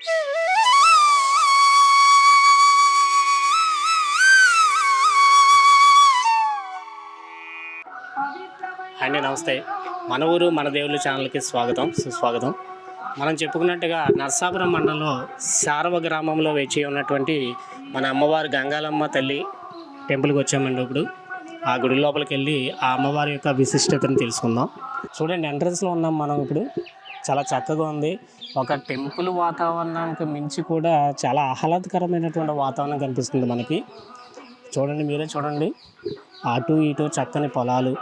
అండి నమస్తే. మన ఊరు మన దేవుళ్ళ ఛానల్కి స్వాగతం సుస్వాగతం. మనం చెప్పుకున్నట్టుగా నర్సాపురం మండలంలో శారవ గ్రామంలో వేచి ఉన్నటువంటి మన అమ్మవారు గంగాలమ్మ తల్లి టెంపుల్కి వచ్చామండి ఇప్పుడు. ఆ గుడి లోపలికి వెళ్ళి ఆ అమ్మవారి యొక్క విశిష్టతను తెలుసుకుందాం. చూడండి ఎంట్రన్స్లో ఉన్నాం మనం ఇప్పుడు. చాలా చక్కగా ఉంది. ఒక టెంపుల్ వాతావరణానికి మించి కూడా చాలా ఆహ్లాదకరమైనటువంటి వాతావరణం కనిపిస్తుంది మనకి. చూడండి మీరే చూడండి. అటు ఇటు చక్కని పొలాలు.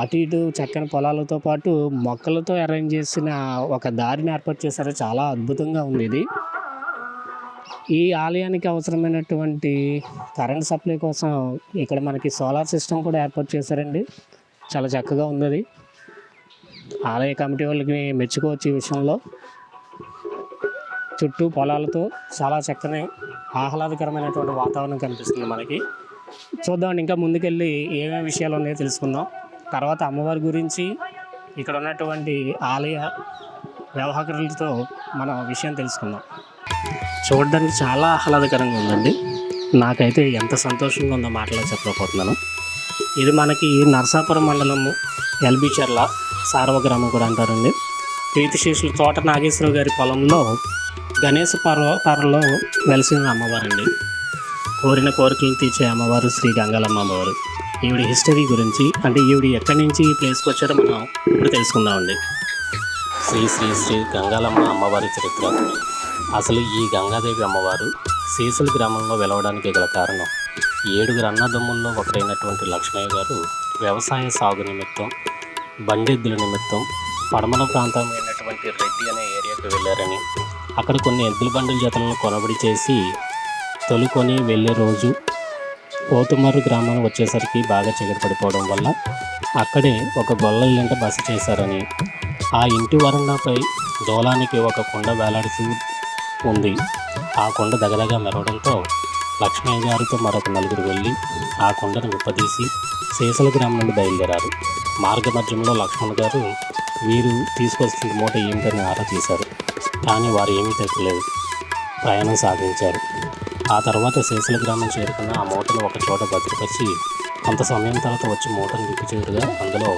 అటు ఇటు చక్కని పొలాలతో పాటు మొక్కలతో అరేంజ్ చేసిన ఒక దారిని ఏర్పాటు చేశారు. చాలా అద్భుతంగా ఉంది ఇది. ఈ ఆలయానికి అవసరమైనటువంటి కరెంట్ సప్లై కోసం ఇక్కడ మనకి సోలార్ సిస్టమ్ కూడా ఏర్పాటు చేశారండి. చాలా చక్కగా ఉంది అది. ఆలయ కమిటీ వాళ్ళకి మెచ్చుకోవచ్చు ఈ విషయంలో. చుట్టూ పొలాలతో చాలా చక్కని ఆహ్లాదకరమైనటువంటి వాతావరణం కనిపిస్తుంది మనకి. చూద్దాం ఇంకా ముందుకెళ్ళి ఏమేమి విషయాలు ఉన్నాయో తెలుసుకుందాం. తర్వాత అమ్మవారి గురించి ఇక్కడ ఉన్నటువంటి ఆలయ వ్యవహారులతో మన విషయం తెలుసుకుందాం. చూడడానికి చాలా ఆహ్లాదకరంగా ఉందండి. నాకైతే ఎంత సంతోషంగా ఉందో మాటలో చెప్పకపోతున్నాను ఇది మనకి నరసాపురం మండలము ఎల్బీ చెర్ల గ్రామం కూడా అంటారండి. కీర్తిశేషులు తోట నాగేశ్వరరావు గారి పొలంలో గణేశ పర్వ పర్వలో వెలిసిన అమ్మవారండి. కోరిన కోరికలు తీర్చే అమ్మవారు శ్రీ గంగాలమ్మ అమ్మవారు. ఈవిడ హిస్టరీ గురించి అంటే ఈవిడ ఎక్కడి నుంచి ఈ ప్లేస్కి వచ్చారో మనం ఇప్పుడు తెలుసుకుందామండి. శ్రీ శ్రీ శ్రీ గంగాలమ్మ అమ్మవారి చరిత్ర. అసలు ఈ గంగాదేవి అమ్మవారు సీసల్ గ్రామంలో వెలవడానికి గల కారణం. ఏడుగురు అన్నదమ్ముల్లో ఒకరైనటువంటి లక్ష్మయ్య గారు వ్యవసాయ సాగు నిమిత్తం బండెద్దుల నిమిత్తం పడమల ప్రాంతం అయినటువంటి రెడ్డి అనే ఏరియాకి వెళ్ళారని. అక్కడ కొన్ని ఎద్దుల బండుల జతలను కొనబడి చేసి తొలుకొని వెళ్ళే రోజు పోతుమారు గ్రామానికి వచ్చేసరికి బాగా చీకటి వల్ల అక్కడే ఒక గొల్ల ఇంట బస చేశారని. ఆ ఇంటి వరండాపై దూలానికి ఒక కొండ వేలాడుతూ ఉంది. ఆ కొండ దగదగా మెరవడంతో లక్ష్మయ్య గారితో మరొక నలుగురు వెళ్ళి ఆ కుండను విప్పదీసి శేషల గ్రామం నుండి బయలుదేరారు. మార్గ మధ్యంలో లక్ష్మణ్ గారు వీరు తీసుకొస్తున్న మూట ఏమిటని ఆరా తీశారు. కానీ వారు ఏమీ తెచ్చలేదు ప్రయాణం సాగించారు. ఆ తర్వాత శేషల గ్రామం చేరుకున్న ఆ మూటను ఒక చోట భద్రపరిచి కొంత సమయం తర్వాత వచ్చి మూటను విప్పిచేరుగా అందులో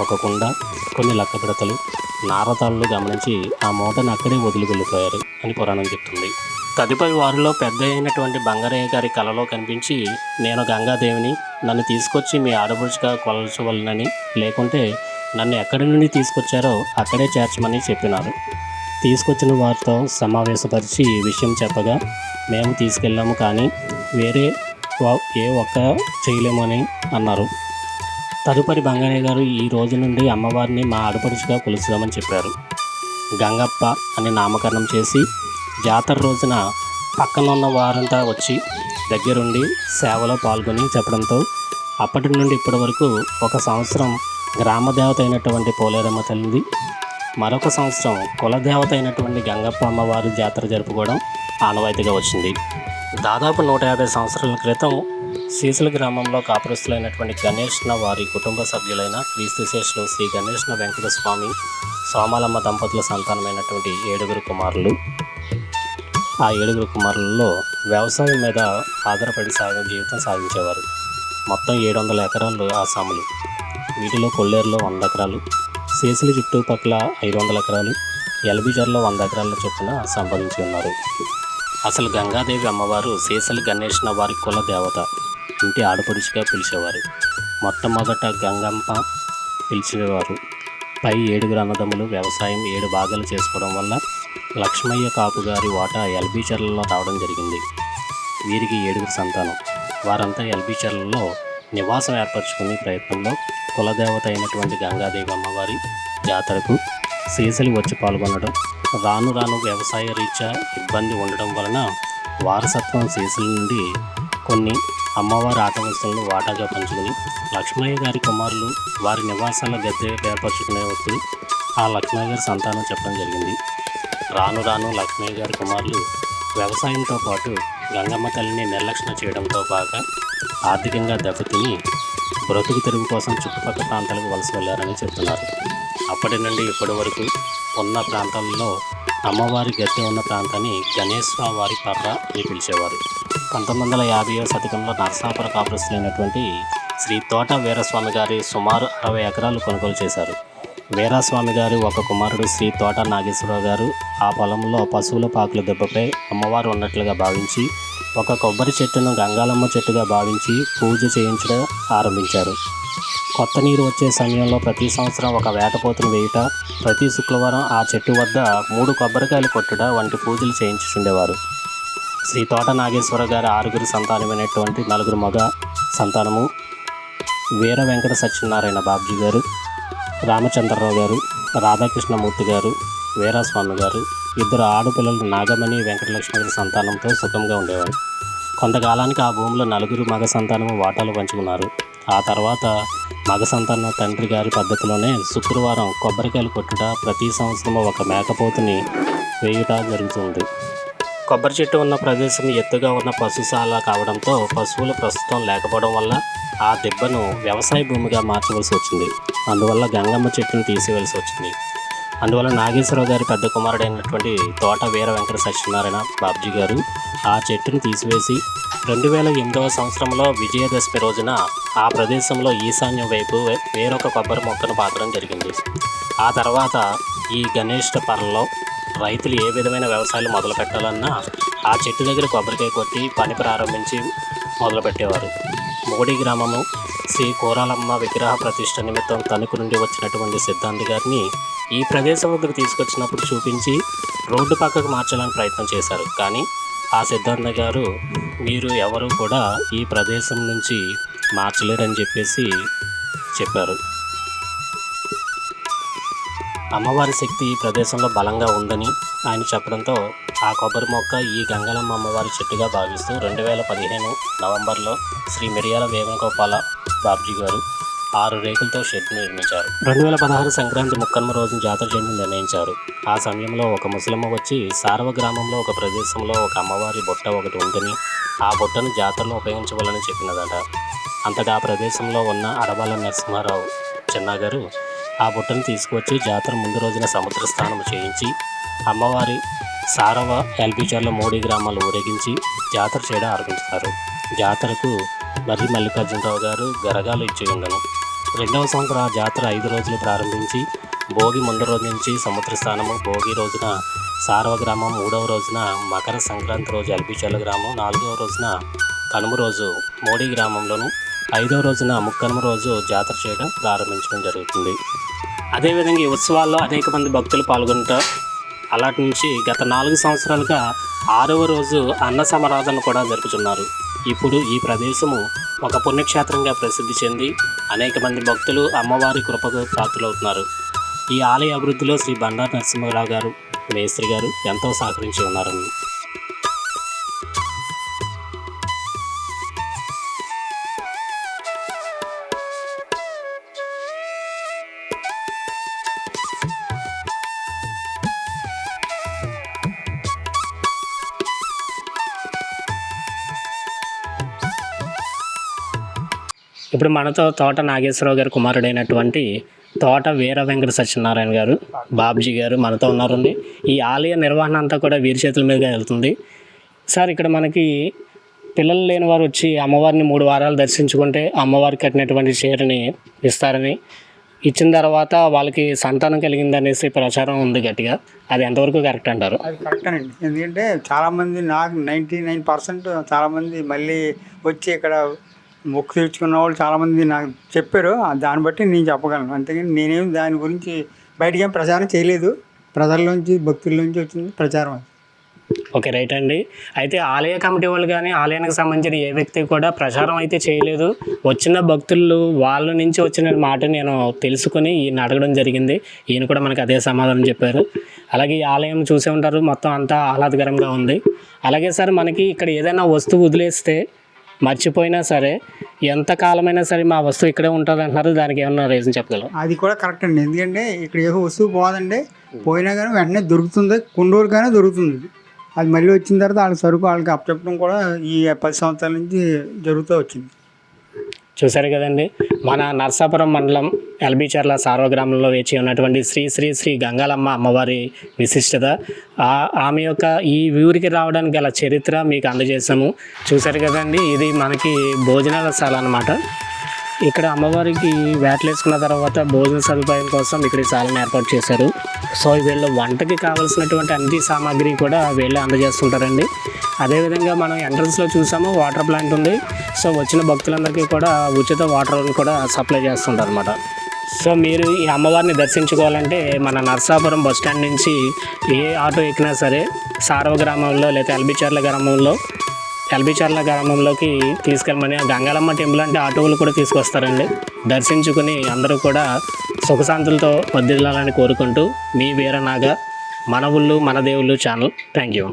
ఒక కుండ కొన్ని లక్కబిడతలు నారతాళ్ళు గమనించి ఆ మూటను అక్కడే వదిలి వెళ్ళిపోయారు అని పురాణం చెప్తుంది. తదుపరి వారిలో పెద్ద అయినటువంటి బంగారయ్య గారి కలలో కనిపించి నేను గంగాదేవిని నన్ను తీసుకొచ్చి మీ ఆడపడుచుగా కొలచవలనని లేకుంటే నన్ను ఎక్కడి నుండి తీసుకొచ్చారో అక్కడే చేర్చమని చెప్పినారు. తీసుకొచ్చిన వారితో సమావేశపరిచి ఈ విషయం చెప్పగా మేము తీసుకెళ్ళాము కానీ వేరే వా- ఏ ఒక్క చేయలేమని అన్నారు. తదుపరి బంగారయ్య గారు ఈ రోజు నుండి అమ్మవారిని మా ఆడపడుచుగా కొలుస్తామని చెప్పారు. గంగప్ప అని నామకరణం చేసి జాతర రోజున పక్కన ఉన్న వారంతా వచ్చి దగ్గరుండి సేవలో పాల్గొని చెప్పడంతో అప్పటి నుండి ఇప్పటి వరకు ఒక సంవత్సరం గ్రామదేవత అయినటువంటి పోలేరమ్మ తల్లిది మరొక సంవత్సరం కులదేవత అయినటువంటి గంగప్ప అమ్మవారి జాతర జరుపుకోవడం ఆనవాయితీగా వచ్చింది. దాదాపు నూట యాభై సంవత్సరాల క్రితం సీసల గ్రామంలో కాపురస్తులైనటువంటి గణేష్న వారి కుటుంబ సభ్యులైన క్రీస్తుశేషులు శ్రీ గణేష్న వెంకటస్వామి సోమాలమ్మ దంపతుల సంతానమైనటువంటి ఏడుగురు కుమారులు ఆ ఏడుగురు కుమారులలో వ్యవసాయం మీద ఆధారపడి సాగ జీవితం సాగించేవారు. మొత్తం ఏడు వందల ఎకరాలు ఆసాములు వీటిలో కొల్లేరులో వంద ఎకరాలు సీసలి చుట్టుపక్కల ఐదు వందల ఎకరాలు ఎల్బిజర్లో వంద ఎకరాల చొప్పున సంపాదించి ఉన్నారు. అసలు గంగాదేవి అమ్మవారు సీసలు గణేష్న వారి కుల దేవత. ఇంటి ఆడపడుచుగా పిలిచేవారు. మొట్టమొదట గంగమ్మ పిలిచేవారు. పై ఏడుగురు అన్నదమ్ములు వ్యవసాయం ఏడు భాగాలు చేసుకోవడం వల్ల లక్ష్మయ్య కాపు గారి వాటా ఎల్బీచర్లలో రావడం జరిగింది. వీరికి ఏడుగురు సంతానం. వారంతా ఎల్బీచర్లలో నివాసం ఏర్పరచుకునే ప్రయత్నంలో కులదేవత అయినటువంటి గంగాదేవి అమ్మవారి జాతరకు సీసలి వచ్చి పాల్గొనడం రాను రాను వ్యవసాయ రీత్యా ఇబ్బంది ఉండడం వలన వారసత్వం సీసల నుండి కొన్ని అమ్మవారి ఆట వస్తువులను వాటాగా పంచుకుని లక్ష్మయ్య గారి కుమారులు వారి నివాసాల గద్దె ఏర్పరచుకునే వద్దు ఆ లక్ష్మయ్య గారి సంతానం చెప్పడం జరిగింది. రాను రాను లక్ష్మయ్య గారి కుమారులు వ్యవసాయంతో పాటు గంగమ్మ తల్లిని నిర్లక్ష్యం చేయడంతో బాగా ఆర్థికంగా దెబ్బతిని బ్రతుకు తెరుగు కోసం చుట్టుపక్కల ప్రాంతాలకు వలస వెళ్ళారని చెప్తున్నారు. అప్పటి నుండి ఇప్పటి వరకు ఉన్న ప్రాంతాల్లో అమ్మవారి గద్దె ఉన్న ప్రాంతాన్ని గణేశ్వర వారి పర్ర అని పిలిచేవారు. పంతొమ్మిది వందల యాభైవ శతకంలో నరసాపుర కాపురస్తులైనటువంటి శ్రీ తోట వీరస్వామి గారి సుమారు అరవై ఎకరాలు కొనుగోలు చేశారు. వీరాస్వామి గారు ఒక కుమారుడు శ్రీ తోట నాగేశ్వరరావు గారు ఆ పొలంలో పశువుల పాకుల దెబ్బపై అమ్మవారు ఉన్నట్లుగా భావించి ఒక కొబ్బరి చెట్టును గంగాలమ్మ చెట్టుగా భావించి పూజ చేయించడం ఆరంభించారు. కొత్త నీరు వచ్చే సమయంలో ప్రతి సంవత్సరం ఒక వేటపోతును వేయుట ప్రతి శుక్రవారం ఆ చెట్టు వద్ద మూడు కొబ్బరికాయలు కొట్టుట వంటి పూజలు చేయించుండేవారు శ్రీ తోట నాగేశ్వర గారి ఆరుగురు సంతానమైనటువంటి నలుగురు మగ సంతానము వీర వెంకట సత్యనారాయణ బాబ్జీ గారు రామచంద్రరావు గారు రాధాకృష్ణమూర్తి గారు వీరాస్వామి గారు ఇద్దరు ఆడపిల్లలు నాగమణి వెంకటలక్ష్మి సంతానంతో సుఖంగా ఉండేవారు. కొంతకాలానికి ఆ భూమిలో నలుగురు మగ సంతానము వాటాలు పంచుకున్నారు. ఆ తర్వాత మగ సంతానం తండ్రి గారి పద్ధతిలోనే శుక్రవారం కొబ్బరికాయలు కొట్టుట ప్రతి సంవత్సరం ఒక మేకపోతుని వేయుట జరుగుతుంది. కొబ్బరి చెట్టు ఉన్న ప్రదేశం ఎత్తుగా ఉన్న పశుశాల కావడంతో పశువులు ప్రస్తుతం లేకపోవడం వల్ల ఆ దెబ్బను వ్యవసాయ భూమిగా మార్చవలసి వచ్చింది. అందువల్ల గంగమ్మ చెట్టును తీసివేయాల్సి వచ్చింది. అందువల్ల నాగేశ్వరరావు గారి పెద్ద కుమారుడైనటువంటి తోట వీర వెంకట సత్యనారాయణ బాబ్జీ గారు ఆ చెట్టును తీసివేసి రెండు వేల ఎనిమిదవ సంవత్సరంలో విజయదశమి రోజున ఆ ప్రదేశంలో ఈశాన్యం వైపు వేరొక కొబ్బరి మొక్కను పాతడం జరిగింది. ఆ తర్వాత ఈ గణేష్ పర్లో రైతులు ఏ విధమైన వ్యవసాయాలు మొదలు పెట్టాలన్నా ఆ చెట్టు దగ్గర కొబ్బరికాయ కొట్టి పని ప్రారంభించి మొదలుపెట్టేవారు మోడీ గ్రామము శ్రీ కోరాలమ్మ విగ్రహ ప్రతిష్ట నిమిత్తం తణుకు నుండి వచ్చినటువంటి సిద్ధాంతి గారిని ఈ ప్రదేశం వద్దకు తీసుకొచ్చినప్పుడు చూపించి రోడ్డు పక్కకు మార్చాలని ప్రయత్నం చేశారు. కానీ ఆ సిద్ధాంత గారు మీరు ఎవరు కూడా ఈ ప్రదేశం నుంచి మార్చలేరని చెప్పేసి చెప్పారు. అమ్మవారి శక్తి ఈ ప్రదేశంలో బలంగా ఉందని ఆయన చెప్పడంతో ఆ కొబ్బరి మొక్క ఈ గంగలమ్మ అమ్మవారి చెట్టుగా భావిస్తూ రెండు వేల పదిహేను నవంబర్లో శ్రీ మిరియాల వేణుగోపాల బాబ్జీ గారు ఆరు రేకులతో షెడ్ నిర్మించారు. రెండు వేల పదహారు సంక్రాంతి ముక్కన్మ రోజున జాతర చేయడం నిర్ణయించారు. ఆ సమయంలో ఒక ముసలమ్మ వచ్చి సారవ గ్రామంలో ఒక ప్రదేశంలో ఒక అమ్మవారి బుట్ట ఒకటి ఉందని ఆ బుట్టను జాతరలో ఉపయోగించవాలని చెప్పినదట. అంతటా ఆ ప్రదేశంలో ఉన్న అడవాల నరసింహారావు చిన్నగారు ఆ బుట్టను తీసుకువచ్చి జాతర ముందు రోజున సముద్ర స్నానం చేయించి అమ్మవారి సారవ ఎల్బిచర్ల మోడీ గ్రామాలు ఊరేగించి జాతర చేయడం ఆరంభిస్తారు. జాతరకు మర్రి మల్లికార్జునరావు గారు గరగాలు ఇచ్చి ఉండను రెండవ సంవత్సరం ఆ జాతర ఐదు రోజులు ప్రారంభించి భోగి ముందు రోజు నుంచి సముద్ర స్నానము భోగి రోజున సారవ గ్రామం మూడవ రోజున మకర సంక్రాంతి రోజు ఎల్బిచర్ల గ్రామం నాలుగవ రోజున కనుమ రోజు మోడీ గ్రామంలోను ఐదవ రోజున ముక్కనుమ రోజు జాతర చేయడం ప్రారంభించడం జరుగుతుంది. అదేవిధంగా ఈ ఉత్సవాల్లో అనేక మంది భక్తులు పాల్గొంటారు. అలాంటి నుంచి గత నాలుగు సంవత్సరాలుగా ఆరవ రోజు అన్న సమరాధన కూడా జరుపుతున్నారు. ఇప్పుడు ఈ ప్రదేశము ఒక పుణ్యక్షేత్రంగా ప్రసిద్ధి చెంది అనేక మంది భక్తులు అమ్మవారి కృపకు పాత్రలవుతున్నారు. ఈ ఆలయ అభివృద్ధిలో శ్రీ బండారు నరసింహరావు గారు మేస్త్రి గారు ఎంతో సహకరించి ఉన్నారని. ఇప్పుడు మనతో తోట నాగేశ్వరరావు గారి కుమారుడైనటువంటి తోట వీర వెంకట సత్యనారాయణ గారు బాబ్జీ గారు మనతో ఉన్నారండి. ఈ ఆలయ నిర్వహణ అంతా కూడా వీరి చేతుల మీదుగా వెళ్తుంది. సార్ ఇక్కడ మనకి పిల్లలు లేని వారు వచ్చి అమ్మవారిని మూడు వారాలు దర్శించుకుంటే అమ్మవారికి కట్టినటువంటి చీరని ఇస్తారని ఇచ్చిన తర్వాత వాళ్ళకి సంతానం కలిగిందనేసి ప్రచారం ఉంది గట్టిగా. అది ఎంతవరకు కరెక్ట్ అంటారు? అది కరెక్ట్ అండి. ఎందుకంటే చాలామంది నాకు నైంటీ నైన్ పర్సెంట్ చాలామంది మళ్ళీ వచ్చి ఇక్కడ మొక్కు తీర్చుకున్న వాళ్ళు చాలామంది నాకు చెప్పారు. దాన్ని బట్టి నేను చెప్పగలను. అంతేగాని నేనేం దాని గురించి బయటకేం ప్రచారం చేయలేదు. ప్రజల్లోంచి భక్తుల్లోంచి వచ్చింది ప్రచారం అది. ఓకే రైట్ అండి. అయితే ఆలయ కమిటీ వాళ్ళు కానీ ఆలయానికి సంబంధించిన ఏ వ్యక్తి కూడా ప్రచారం అయితే చేయలేదు. వచ్చిన భక్తులు వాళ్ళ నుంచి వచ్చిన మాట నేను తెలుసుకొని ఈయన అడగడం జరిగింది. ఈయన కూడా మనకి అదే సమాధానం చెప్పారు. అలాగే ఈ ఆలయం చూసే ఉంటారు. మొత్తం అంతా ఆహ్లాదకరంగా ఉంది. అలాగే సార్ మనకి ఇక్కడ ఏదైనా వస్తువు వదిలేస్తే మర్చిపోయినా సరే ఎంత కాలమైనా సరే మా వస్తువు ఇక్కడే ఉంటుంది అంటున్నారు దానికి ఏమన్నా రీజన్ చెప్పగలరు అది కూడా కరెక్ట్ అండి. ఎందుకంటే ఇక్కడ ఏ వస్తువు పోదండి పోయినా కానీ వెంటనే దొరుకుతుంది కొన్ని రోజులకైనా దొరుకుతుంది. అది మళ్ళీ వచ్చిన తర్వాత వాళ్ళకి సరుకు వాళ్ళకి అప్పచెప్పడం కూడా ఈ పది సంవత్సరాల నుంచి జరుగుతూ వచ్చింది. చూశారు కదండి మన నర్సాపురం మండలం ఎల్బిచర్ల సార్వగ్రామంలో వేచి ఉన్నటువంటి శ్రీ శ్రీ శ్రీ గంగాలమ్మ అమ్మవారి విశిష్టత. ఆమె యొక్క ఈ ఊరికి రావడానికి గల చరిత్ర మీకు అందజేసాము చూశారు కదండి ఇది మనకి భోజనాల స్థల అనమాట ఇక్కడ అమ్మవారికి వేటలేసుకున్న తర్వాత భోజన సదుపాయం కోసం ఇక్కడ శాలను ఏర్పాటు చేశారు. సో వీళ్ళు వంటకి కావాల్సినటువంటి అన్ని సామాగ్రి కూడా వీళ్ళే అందజేస్తుంటారండి. అదేవిధంగా మనం ఎంట్రన్స్లో చూసాము వాటర్ ప్లాంట్ ఉంది. సో వచ్చిన భక్తులందరికీ కూడా ఉచిత వాటర్ కూడా సప్లై చేస్తుంటారు అనమాట సో మీరు ఈ అమ్మవారిని దర్శించుకోవాలంటే మన నర్సాపురం బస్ స్టాండ్ నుంచి ఏ ఆటో ఎక్కినా సరే సారవ గ్రామంలో లేదా ఎల్బిచర్ల గ్రామంలో ఎల్బిచర్ల గ్రామంలోకి తీసుకెళ్ళమని ఆ గంగాలమ్మ టెంపుల్ అంటే ఆటోలు కూడా తీసుకొస్తారండి. దర్శించుకుని అందరూ కూడా సుఖశాంతులతో వర్దిల్లాలని కోరుకుంటూ మీ వీరనాగ మన ఊళ్ళు మన దేవుళ్ళు ఛానల్. Thank you.